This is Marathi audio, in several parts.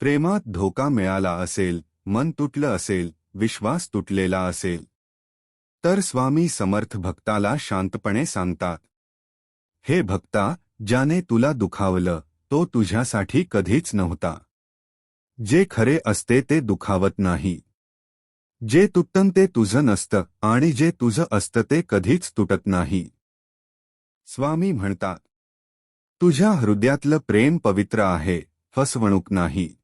प्रेमात धोका मिळाला असेल मन तुटलं असेल विश्वास तुटलेला असेल. तर स्वामी समर्थ भक्ताला शांतपणे सांगतात. हे भक्ता ज्याने तुला दुखावलं तो तुझ्यासाठी कधीच नव्हता. जे खरे असते ते दुखावत नाही. जे तुटतं ते तुझं नसतं आणि जे तुझं असतं ते कधीच तुटत नाही. स्वामी म्हणतात. तुझ्या हृदयातलं प्रेम पवित्र आहे फसवणूक नाही.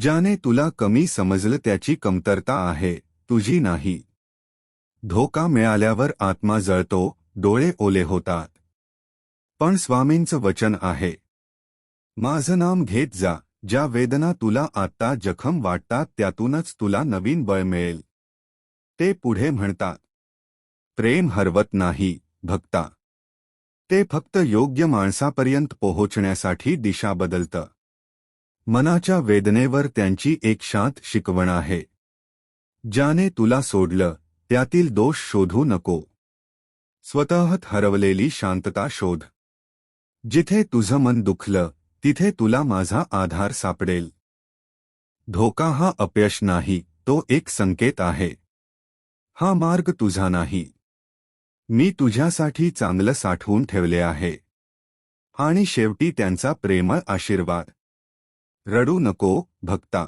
ज्याने तुला कमी समजलं त्याची कमतरता आहे तुझी नाही. धोका मिळाल्यावर आत्मा जळतो डोळे ओले होतात. पण स्वामींचं वचन आहे. माझं नाम घेत जा ज्या वेदना तुला आत्ता जखम वाटतात त्यातूनच तुला नवीन बळ मिळेल. ते पुढे म्हणतात. प्रेम हरवत नाही भक्ता. ते फक्त योग्य माणसापर्यंत पोहोचण्यासाठी दिशा बदलतं. मनाच्या वेदनेवर त्यांची एक शांत शिकवण आहे. ज्याने तुला सोडलं त्यातील दोष शोधू नको. स्वतःत हरवलेली शांतता शोध. जिथे तुझं मन दुखलं तिथे तुला माझा आधार सापडेल. धोका हा अपयश नाही तो एक संकेत आहे. हा मार्ग तुझा नाही. मी तुझ्यासाठी चांगलं साठवून ठेवले आहे. आणि शेवटी त्यांचा प्रेमळ आशीर्वाद. रडू नको भक्ता.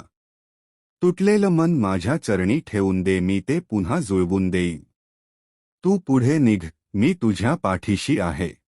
तुटलेलं मन माझ्या चरणी ठेवून दे मी ते पुन्हा जुळवून देईन. तू पुढे निघ मी तुझ्या पाठीशी आहे.